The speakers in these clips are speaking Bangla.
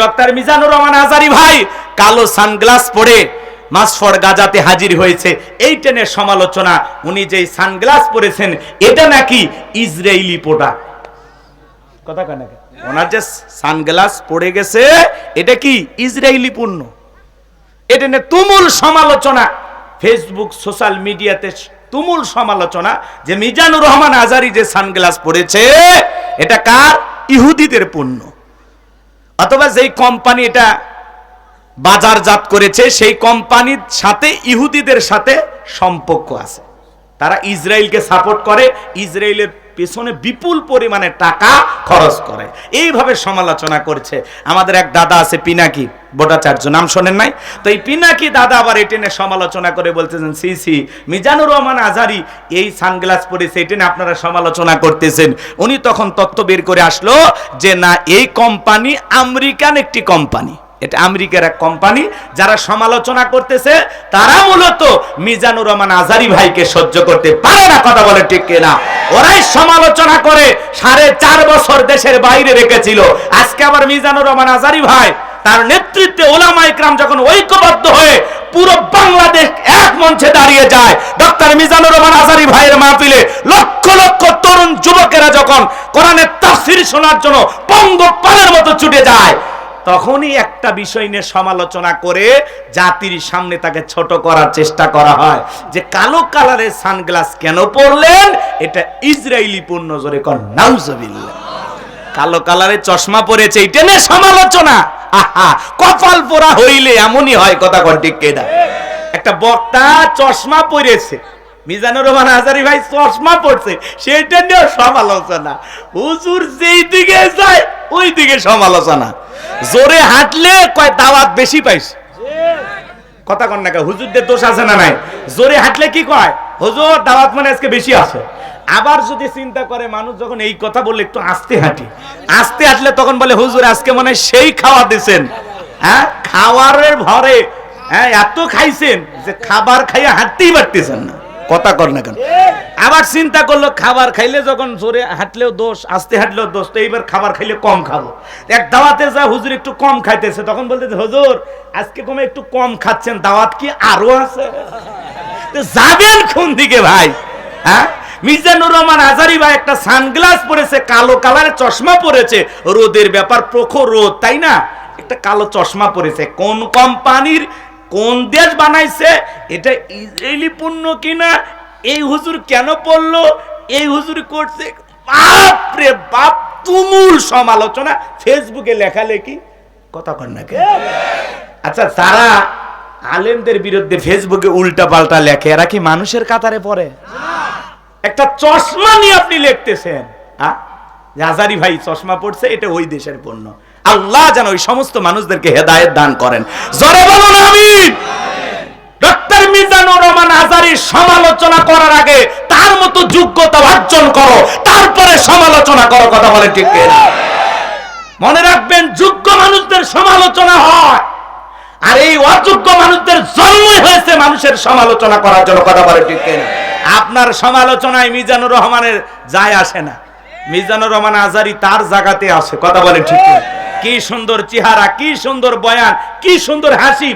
ডক্টর মিজানুর রহমান আজারি ভাই, কালো সানগ্লাস পরে মাসফর গাজাতে হাজির হয়েছে। এই টেনের সমালোচনা, উনি যে সানগ্লাস পরেছেন, এটা নাকি ইসরায়েলি প্রোডাক্ট কথা কয় নাকি ওনার যে সানগ্লাস পড়ে গেছে, এটা কি ইসরায়েলি পণ্য? এটা নিয়ে তুমুল সমালোচনা, ফেসবুক, সোশ্যাল মিডিয়াতে তুমুল সমালোচনা যে মিজানুর রহমান আজারি যে সানগ্লাস পরেছে, এটা কার? ইহুদিদের পণ্য। অথবা যেই কোম্পানি এটা বাজারজাত করেছে, সেই কোম্পানির সাথে ইহুদিদের সাথে সম্পর্ক আছে। তারা ইসরায়েলকে সাপোর্ট করে, ইসরায়েলের পেছনে বিপুল পরিমাণে টাকা খরচ করে। এইভাবে সমালোচনা করছে। আমাদের এক দাদা আছে, পিনাকি, ভট্টাচার্য, নাম শোনেন নাই? তো এই পিনাকি দাদা আবার এটেনে সমালোচনা করে বলতেছেন, সি সি, মিজানুর রহমান আজারি, এই সানগ্লাস পরেছে এটেনে আপনারা সমালোচনা করতেছেন। উনি তখন তত্ত্ব বের করে আসলো যে, না, এই কোম্পানি আমেরিকান একটি কোম্পানি। এটা আমেরিকার এক কোম্পানি, যারা সমালোচনা করতেছে, তারা মূলত মিজানুর রহমান আজারি ভাইকে সহ্য করতে পারে না, কথা বলে ঠিক কিনা। ওরাই সমালোচনা করে সাড়ে চার বছর দেশের বাইরে রেখেছিল। আজকে আবার মিজানুর রহমান আজারি ভাই, তার নেতৃত্বে ওলামা ইকরাম যখন ঐক্যবদ্ধ হয়ে পুরো বাংলাদেশ এক মঞ্চে দাঁড়িয়ে যায়, ডক্টর মিজানুর রহমান আজারি ভাইয়ের মাহফিলে লক্ষ লক্ষ তরুণ যুবকেরা যখন কোরআনের তাফসীর শোনার জন্য পঙ্গপালের মতো ছুটে যায় তখনই একটা বিষয় নিয়ে সমালোচনা করে জাতির সামনে তাকে ছোট করার চেষ্টা করা হয়। যে কালো কালারের সানগ্লাস কেন পরলেন? এটা ইসরায়েলি পূর্ণ জোরে কর, নাউজবিল্লাহ। কালো কালারের চশমা পরেছে, এটা নিয়ে সমালোচনা। আহা, কপাল পোড়া হইলে এমনই হয়, কথা কন ঠিক একটা বক্তা চশমা পরেছে মিজানুর রহমান হাজারি ভাই চশমা পড়ছে, সেটা নিয়ে সমালোচনা। হুজুর যেই দিকে যায় ওই দিকে সমালোচনা। জোরে হাঁটলে কয় দাওয়াত বেশি পাইছে। কথা কন না হুজুরদের দোষ আছে না নাই? জোরে হাঁটলে কি কয়? হুজুর, দাওয়াত মানে আজকে বেশি আছে। আবার যদি চিন্তা করে, মানুষ যখন এই কথা বললে একটু আস্তে হাঁটি। আস্তে হাঁটলে তখন বলে, হুজুর, আজকে মনে সেই খাওয়া দিছেন। হ্যাঁ? খাওয়ারের ভরে হ্যাঁ এত খাইছেন যে খাবার খাইয়ে হাঁটতেই পারতেছেন না। কথা কর না কেন? আবার চিন্তা করল, খাবার খাইলে যখন জোরে হাঁটলেও দোষ, আস্তে হাঁটলেও দোষ, তো এইবার খাবার খাইলে কম খাব। এক দাওয়াতে যা হুজুর একটু কম খাইতেছে, তখন বলতেছে, হুজুর, আজকে কমে একটু কম খাচ্ছেন, দাওয়াত কি আরও আছে? যাবেন কোন দিকে ভাই? হ্যাঁ? মিজানুর রহমান আজারি ভাই একটা সানগ্লাস পরেছে, কালো কালারের চশমা পরেছে। রোদের ব্যাপার প্রখর রোদ, তাই না? একটা কালো চশমা পরেছে। কোন কোম্পানির কোন দেশ বানাইছে, এটা ইসরায়েলি পণ্য কিনা, এই হুজুর কেন পড়ল, এই হুজুর করছে বাপ রে বাপ, তুমুল সমালোচনা। ফেসবুকে লেখালেখি কথা কর না কে? আচ্ছা তারা আলেমদের বিরুদ্ধে ফেসবুকে উল্টা পাল্টা লেখে, এরা কি মানুষের কাতারে পড়ে? একটা চশমা নিয়ে আপনি লিখতেছেন যে ভাই চশমা পড়ছে, এটা ওই দেশের পণ্য। আল্লাহ যেন ওই সমস্ত মানুষদেরকে হেদায়েত দান করেন জোরে বলুন, আমিন ডক্টর মিজানুর রহমান আজারির সমালোচনা করার আগে তার মতো যোগ্যতা অর্জন করো, তারপরে সমালোচনা করো, কথা বলে ঠিক? মনে রাখবেন, যোগ্য মানুষদের সমালোচনা হয়, আর এই অযোগ্য মানুষদের জন্মই হয়েছে মানুষের সমালোচনা করার জন্য, কথা বলে ঠিক? আপনার সমালোচনায় মিজানুর রহমানের যায় আসে না মিজানুর রহমান আজারি তার জায়গাতে আসে, কথা বলে ঠিক? কি সুন্দর চেহারা, কি সুন্দর বয়ান, কি সুন্দর হাসি।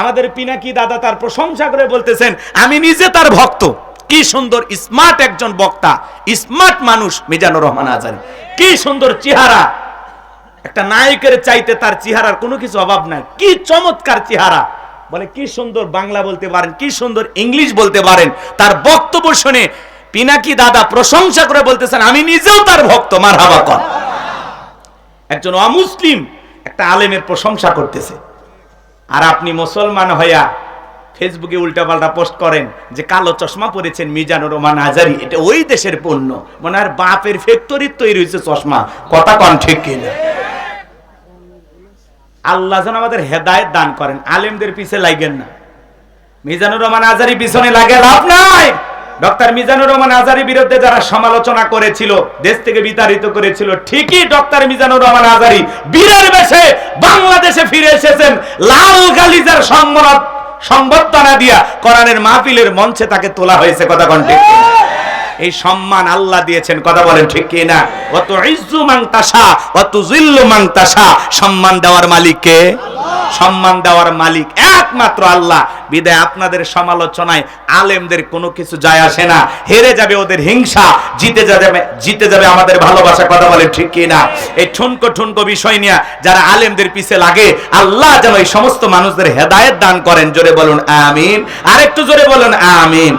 আমাদের পিনাকি দাদা তার প্রশংসা করে বলতেছেন, আমি নিজে তার ভক্ত। কি সুন্দর স্মার্ট একজন বক্তা স্মার্ট মানুষ মিজানুর রহমান আজারি। কি সুন্দর চেহারা। একটা নায়কের চাইতে তার চেহারার কোনো কিছু অভাব নাই। কি চমৎকার চেহারা। বলে, কি সুন্দর বাংলা বলতে পারেন, কি সুন্দর ইংলিশ বলতে পারেন। তার বক্তব্য শুনে পিনাকি দাদা প্রশংসা করে বলতেছেন, আমি নিজেও তার ভক্ত মার হাবা একজন অমুসলিম একটা আলেমের প্রশংসা করতেছে। আর আপনি মুসলমান হইয়া ফেসবুকে উল্টাপাল্টা পোস্ট করেন যে কালো চশমা পরেছেন মিজানুর রহমান আজারি, এটা ওই দেশের পণ্য। মনে হয় বাপের ফ্যাক্টরি তৈরি হয়েছে চশমা। কথা কন ঠিক কিনা? আল্লাহ যেন আমাদের হেদায়েত দান করেন। আলেমদের পিছে লাগেন না। মিজানুর রহমান আজারি পিছনে লাগে, লাভ নাই। ডক্টর মিজানুর রহমান আজারির বিরুদ্ধে যারা সমালোচনা করেছিল, দেশ থেকে বিতাড়িত করেছিল, ঠিকই ডক্টর মিজানুর রহমান আজারি বীরের বেশে বাংলাদেশে ফিরে এসেছেন, লাল গালিজার সম্মান সংবর্ধনা দিয়া কোরআনের মাহফিলের মঞ্চে তাকে তোলা হয়েছে, কথা কন্টে এই সম্মান আল্লাহ দিয়েছেন, কথা বলেন ঠিক কি না অত ইজ্জু মাং তাসা অত জিল্লু মাং তাসা সম্মান দেওয়ার মালিক কে? সম্মান দেওয়ার মালিক একমাত্র আল্লাহ। বিদায়, আপনাদের সমালোচনায় আলেমদের কোনো কিছু যায় আসে না। হেরে যাবে ওদের হিংসা, জিতে যাবে জিতে যাবে আমাদের ভালোবাসা, কথা বলে ঠিক কি না এই ঠুনকো ঠুনকো বিষয় নিয়ে যারা আলেমদের পিছে লাগে, আল্লাহ যেন এই সমস্ত মানুষদের হেদায়েত দান করেন। জোরে বলুন, আমিন। আরেকটু জোরে বলুন, আমিন।